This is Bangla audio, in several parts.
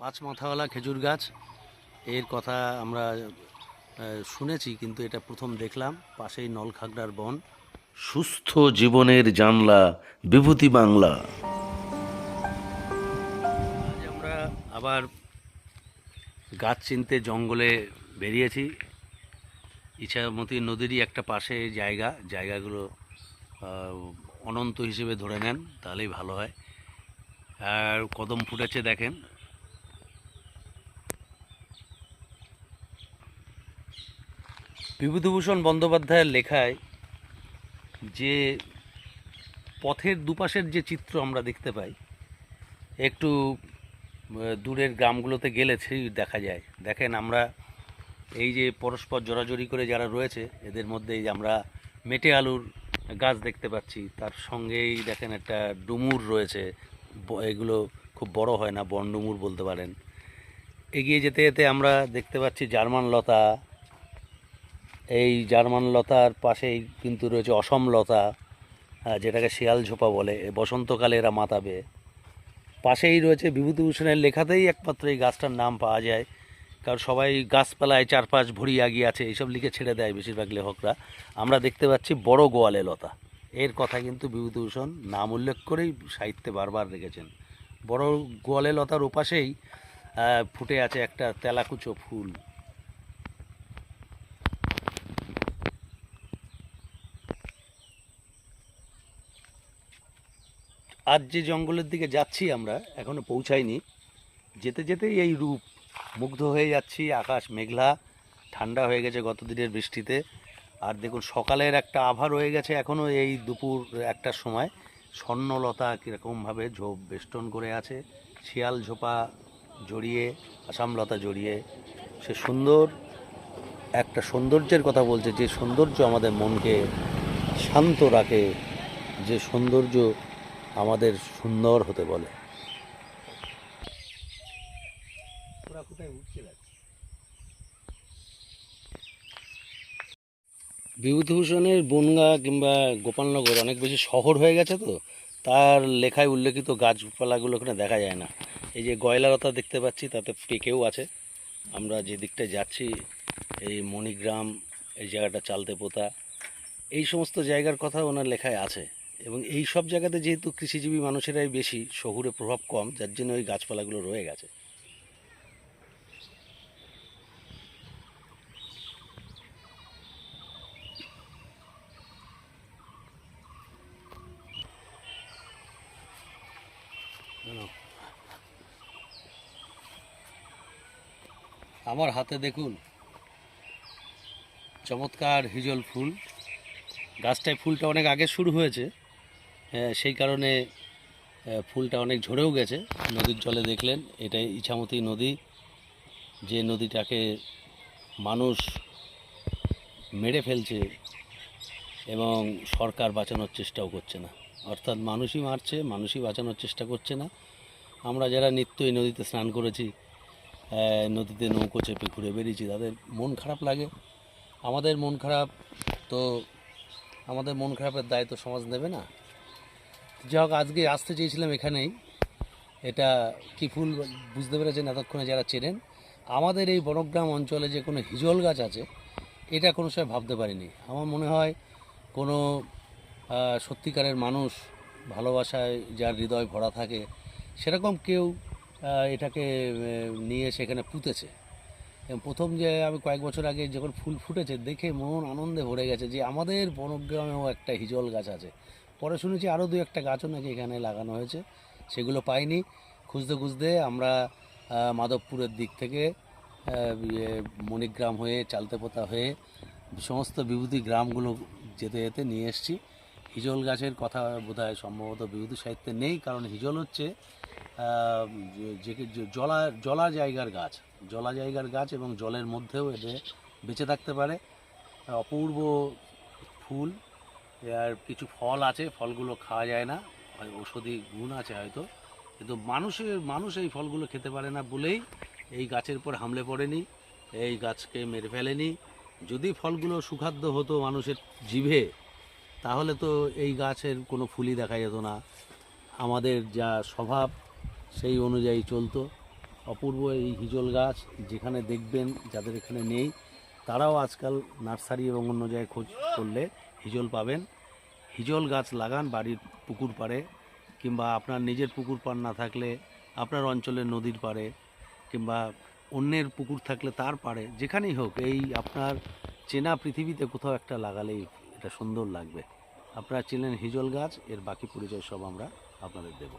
পাঁচ মাথাওয়ালা খেজুর গাছ। এর কথা আমরা শুনেছি, কিন্তু এটা প্রথম দেখলাম। পাশেই নলখাগড়ার বন। সুস্থ জীবনের জানলা, বিভূতি বাংলা। আজ আমরা আবার গাছ চিনতে জঙ্গলে বেরিয়েছি। ইছামতি নদীরই একটা পাশে জায়গা। জায়গাগুলো অনন্ত হিসেবে ধরে নেন, তাহলেই ভালো হয়। আর কদম ফুটেছে, দেখেন। বিভূতিভূষণ বন্দ্যোপাধ্যায়ের লেখায় যে পথের দুপাশের যে চিত্র আমরা দেখতে পাই, একটু দূরের গ্রামগুলোতে গেলে সেই দেখা যায়। দেখেন আমরা এই যে পরস্পর জোরাজোরি করে যারা রয়েছে, এদের মধ্যে এই যে আমরা মেটে আলুর গাছ দেখতে পাচ্ছি, তার সঙ্গেই দেখেন একটা ডুমুর রয়েছে। এগুলো খুব বড় হয় না, বন ডুমুর বলতে পারেন। এগিয়ে যেতে যেতে আমরা দেখতে পাচ্ছি জার্মান লতা এই জার্মান লতার পাশেই কিন্তু রয়েছে অসম লতা যেটাকে শিয়াল ঝোপা বলে বসন্তকালে এরা মাতাবে। পাশেই রয়েছে বিভূতিভূষণের লেখাতেই একমাত্র এই গাছটার নাম পাওয়া যায়, কারণ সবাই গাছপালায় চারপাশ ভরি আগিয়ে আছে, এইসব লিখে ছেড়ে দেয় বেশিরভাগ লেখকরা। আমরা দেখতে পাচ্ছি বড় গোয়ালে লতা। এর কথা কিন্তু বিভূতিভূষণ নাম উল্লেখ করেই সাহিত্যে বারবার রেখেছেন। বড় গোয়ালে লতার ওপাশেই ফুটে আছে একটা তেলাকুচো ফুল। আজ যে জঙ্গলের দিকে যাচ্ছি আমরা, এখনও পৌঁছাইনি। যেতে যেতেই এই রূপ, মুগ্ধ হয়ে যাচ্ছি, আকাশ মেঘলা, ঠান্ডা হয়ে গেছে গত দিনের বৃষ্টিতে। আর দেখুন, সকালের একটা আভা রয়ে গেছে এখনও এই দুপুর একটার সময়। স্বর্ণলতা কীরকমভাবে ঝোপ বেষ্টন করে আছে, শিয়াল ঝোপা জড়িয়ে, আসামলতা জড়িয়ে। সে সুন্দর, একটা সৌন্দর্যের কথা বলছে, যে সৌন্দর্য আমাদের মনকে শান্ত রাখে, যে সৌন্দর্য আমাদের সুন্দর হতে বলে। বিভূতিভূষণের বনগা কিংবা গোপালনগর অনেক বেশি শহর হয়ে গেছে তো তার লেখায় উল্লেখিত গাছপালাগুলো ওখানে দেখা যায় না। এই যে গয়লালতা দেখতে পাচ্ছি তাতে পেকেও আছে? আমরা যে দিকটায় যাচ্ছি এই মণিগ্রাম এই জায়গাটা চালতে পোতা এই সমস্ত জায়গার কথা ওনার লেখায় আছে। এবং এই সব জায়গাতে যেহেতু কৃষিজীবী মানুষেরাই বেশি শহুরে প্রভাব কম যার জন্য ওই গাছপালাগুলো রয়ে গেছে। আমার হাতে দেখুন চমৎকার হিজল ফুল। গাছটায় ফুলটা অনেক আগে শুরু হয়েছে। হ্যাঁ, সেই কারণে ফুলটা অনেক ঝরেও গেছে। নদীর জলে দেখলেন এটা ইছামতি নদী। যে নদীটাকে মানুষ মেরে ফেলছে এবং সরকার বাঁচানোর চেষ্টাও করছে না। অর্থাৎ মানুষই মারছে, মানুষই বাঁচানোর চেষ্টা করছে না। আমরা যারা নিত্য এই নদীতে স্নান করেছি নদীতে নৌকো চেপে ঘুরে বেরিয়েছি, তাদের মন খারাপ লাগে। আমাদের মন খারাপ তো, আমাদের মন খারাপের দায় তো সমাজ নেবে না। যাই হোক, আজকে আসতে চেয়েছিলাম এখানেই। এটা কি ফুল বুঝতে পেরেছেন এতক্ষণে যারা চেনেন? আমাদের এই বনগ্রাম অঞ্চলে যে কোনো হিজল গাছ আছে, এটা কোনো সময় ভাবতে পারিনি। আমার মনে হয় কোনো সত্যিকারের মানুষ ভালোবাসায় যার হৃদয় ভরা থাকে, সেরকম কেউ এটাকে নিয়ে সেখানে পুঁতেছে। প্রথম যে আমি কয়েক বছর আগে যখন ফুল ফুটেছে, দেখে মন আনন্দে ভরে গেছে যে আমাদের বনগ্রামেও একটা হিজল গাছ আছে। পরে শুনেছি আরও দু একটা গাছও নাকি এখানে লাগানো হয়েছে। সেগুলো পাইনি। খুঁজতে খুঁজতে আমরা মাধবপুরের দিক থেকে ইয়ে, মণিগ্রাম হয়ে চালতেপোতা হয়ে সমস্ত বিভূতি গ্রামগুলো যেতে যেতে নিয়ে এসেছি। হিজল গাছের কথা বোধহয় সম্ভবত বিভূতি সাহিত্যে নেই কারণ হিজল হচ্ছে যে- জলা জলা জায়গার গাছ। জলা জায়গার গাছ এবং জলের মধ্যেও এদের বেঁচে থাকতে পারে। অপূর্ব ফুল আর কিছু ফল আছে, ফলগুলো খাওয়া যায় না। হয় ঔষধি গুণ আছে হয়তো। কিন্তু মানুষের, মানুষ এই ফলগুলো খেতে পারে না বলেই এই গাছের উপর হামলে পড়েনি, এই গাছকে মেরে ফেলেনি। যদি ফলগুলো সুখাদ্য হতো মানুষের জিভে, তাহলে তো এই গাছের কোনো ফুলই দেখা যেত না। আমাদের যা স্বভাব, সেই অনুযায়ী চলতো। অপূর্ব এই হিজল গাছ যেখানে দেখবেন, যাদের এখানে নেই, তারাও আজকাল নার্সারি এবং অন্য জায়গায় খোঁজ করলে হিজল পাবেন। হিজল গাছ লাগান বাড়ির পুকুর পাড়ে কিংবা আপনার নিজের পুকুর পার না থাকলে আপনার অঞ্চলের নদীর পাড়ে কিংবা অন্যের পুকুর থাকলে তার পারে যেখানেই হোক, এই আপনার চেনা পৃথিবীতে কোথাও একটা লাগালেই এটা সুন্দর লাগবে। আপনারা চেনেন হিজল গাছ, এর বাকি পরিচয় সব আমরা আপনাদের দেব।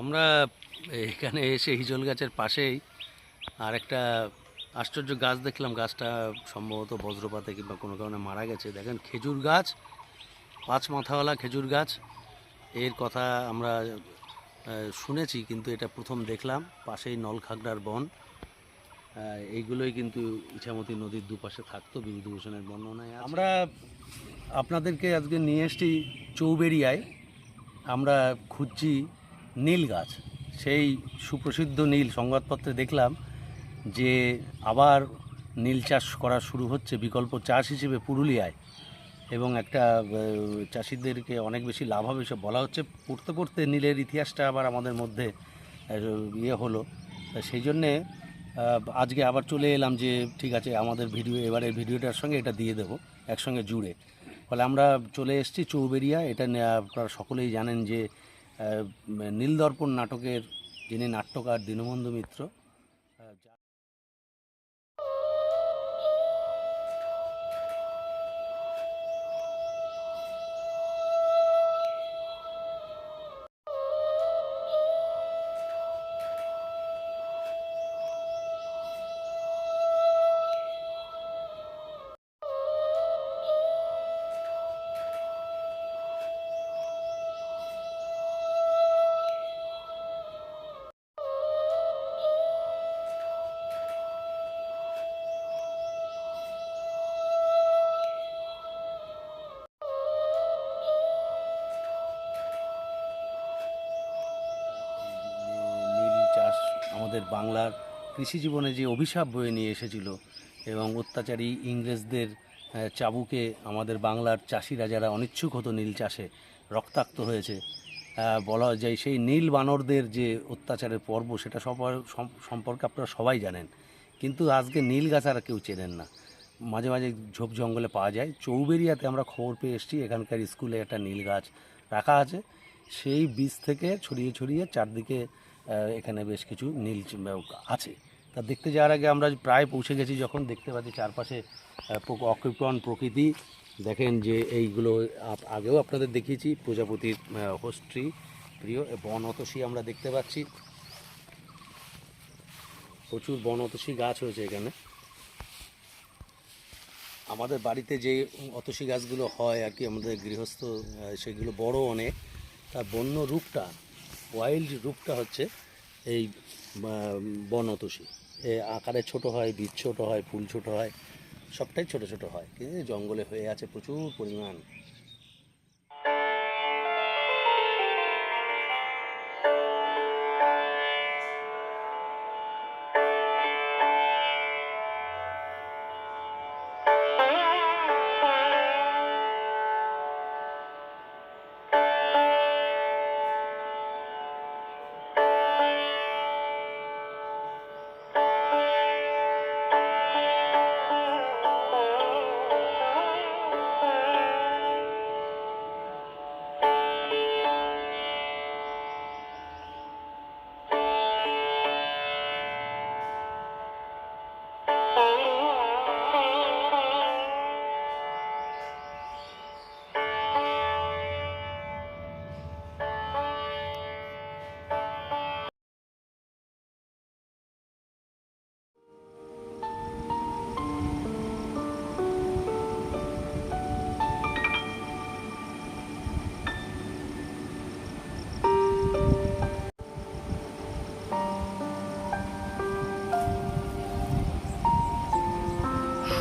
আমরা এখানে এসে হিজল গাছের পাশেই আর একটা আশ্চর্য গাছ দেখলাম। গাছটা সম্ভবত বজ্রপাতে কিংবা কোনো কারণে মারা গেছে। দেখেন, খেজুর গাছ, পাঁচ মাথাওয়ালা খেজুর গাছ। এর কথা আমরা শুনেছি, কিন্তু এটা প্রথম দেখলাম। পাশেই নলখাগড়ার বন। এইগুলোই কিন্তু ইছামতি নদীর দুপাশে থাকতো বিভূতিভূষণের বর্ণনায় আমরা আপনাদেরকে আজকে নিয়ে এসেছি চৌবেরিয়ায় আমরা খুঁজছি নীল গাছ, সেই সুপ্রসিদ্ধ নীল সংবাদপত্রে দেখলাম যে আবার নীল চাষ করা শুরু হচ্ছে, বিকল্প চাষ হিসেবে পুরুলিয়ায়। এবং একটা চাষিদেরকে অনেক বেশি লাভ হবে সব বলা হচ্ছে। পড়তে পড়তে নীলের ইতিহাসটা আবার আমাদের মধ্যে ইয়ে হলো। সেই জন্যে আজকে আবার চলে এলাম যে, ঠিক আছে, আমাদের ভিডিও, এবারের ভিডিওটার সঙ্গে এটা দিয়ে দেবো, একসঙ্গে জুড়ে। ফলে আমরা চলে এসেছি চৌবেরিয়া এটা আপনারা সকলেই জানেন যে নীলদর্পণ নাটকের যিনি নাট্যকার দীনবন্ধু মিত্র আমাদের বাংলার কৃষি জীবনে যে অভিশাপ বয়ে নিয়ে এসেছিল এবং অত্যাচারী ইংরেজদের চাবুকে আমাদের বাংলার চাষিরা যারা অনিচ্ছুক হতো নীল চাষে রক্তাক্ত হয়েছে বলা যায় সেই নীল বানরদের যে অত্যাচারের পর্ব সেটা সম্পর্কে আপনারা সবাই জানেন। কিন্তু আজকে নীল গাছ আর কেউ চেনেন না। মাঝে মাঝে ঝোপ জঙ্গলে পাওয়া যায়। চৌবেরিয়াতে আমরা খবর পেয়ে এসেছি, এখানকার স্কুলে একটা নীল গাছ রাখা আছে। সেই বীজ থেকে ছড়িয়ে ছড়িয়ে চারদিকে এখানে বেশ কিছু নীল আছে। তা দেখতে যাওয়ার আগে আমরা প্রায় পৌঁছে গেছি যখন দেখতে পাচ্ছি চারপাশে অকৃপণ প্রকৃতি। দেখেন যে এইগুলো আগেও আপনাদের দেখিয়েছি, প্রজাপতির হোস্ট্রি প্রিয় বন অতসী আমরা দেখতে পাচ্ছি। প্রচুর বন অতসী গাছ হয়েছে এখানে। আমাদের বাড়িতে যে অতসী গাছগুলো হয় আর কি, আমাদের গৃহস্থ সেগুলো বড় অনেক। তার বন্য রূপটা ওয়াইল্ড রূপটা হচ্ছে এই আহ, বন এ আকারে ছোট হয় বীজ ছোট হয় ফুল ছোট হয় সবটাই ছোট ছোট হয়। কিন্তু জঙ্গলে হয়ে আছে প্রচুর পরিমাণ